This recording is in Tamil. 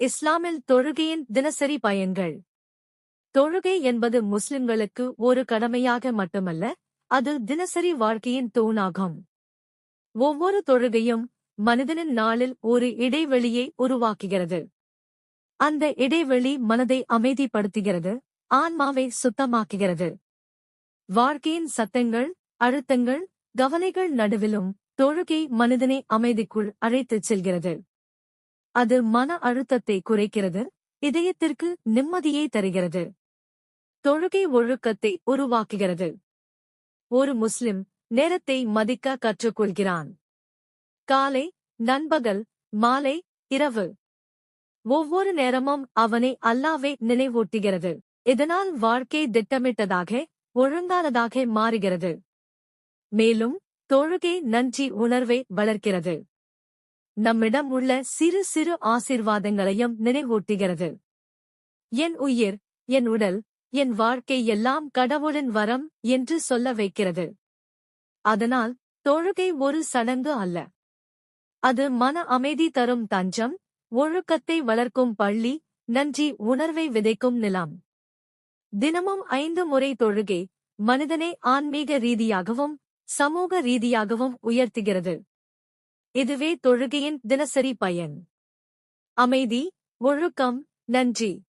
இஸ்லாமில் தொழுகையின் தினசரி பயன்கள். தொழுகை என்பது முஸ்லிம்களுக்கு ஒரு கடமையாக மட்டுமல்ல அது தினசரி வாழ்க்கையின் தூணாகும். ஒவ்வொரு தொழுகையும் மனிதனின் நாளில் ஒரு இடைவெளியை உருவாக்குகிறது. அந்த இடைவெளி மனதை அமைதிப்படுத்துகிறது ஆன்மாவை சுத்தமாக்குகிறது. வாழ்க்கையின் சத்தங்கள் அழுத்தங்கள் கவலைகள் நடுவிலும் தொழுகை மனிதனை அமைதிக்குள் அழைத்துச் செல்கிறது. அது மன அழுத்தத்தை குறைக்கிறது இதயத்திற்கு நிம்மதியை தருகிறது. தொழுகை ஒழுக்கத்தை உருவாக்குகிறது. ஒரு முஸ்லிம் நேரத்தை மதிக்க கற்றுக்கொள்கிறான். காலை நண்பகல் மாலை இரவு. ஒவ்வொரு நேரமும் அவனை அல்லாவே நினைவூட்டுகிறது. இதனால் வாழ்க்கை திட்டமிட்டதாக ஒழுங்கானதாக மாறுகிறது. மேலும் தொழுகை நன்றி உணர்வை வளர்க்கிறது. நம்மிடம் உள்ள சிறு சிறு ஆசிர்வாதங்களையும் நினைவூட்டுகிறது. என் உயிர் என் உடல் என் வாழ்க்கை எல்லாம் கடவுளின் வரம் என்று சொல்ல வைக்கிறது. அதனால் தொழுகை ஒரு சடங்கு அல்ல. அது மன அமைதி தரும் தஞ்சம் ஒழுக்கத்தை வளர்க்கும் பள்ளி நன்றி உணர்வை விதைக்கும் நிலம். தினமும் ஐந்து முறை தொழுகை மனிதனை ஆன்மீக ரீதியாகவும் சமூக ரீதியாகவும் உயர்த்துகிறது. இதுவே தொழுகையின் தினசரி பயன். அமைதி ஒழுக்கம் நன்றி.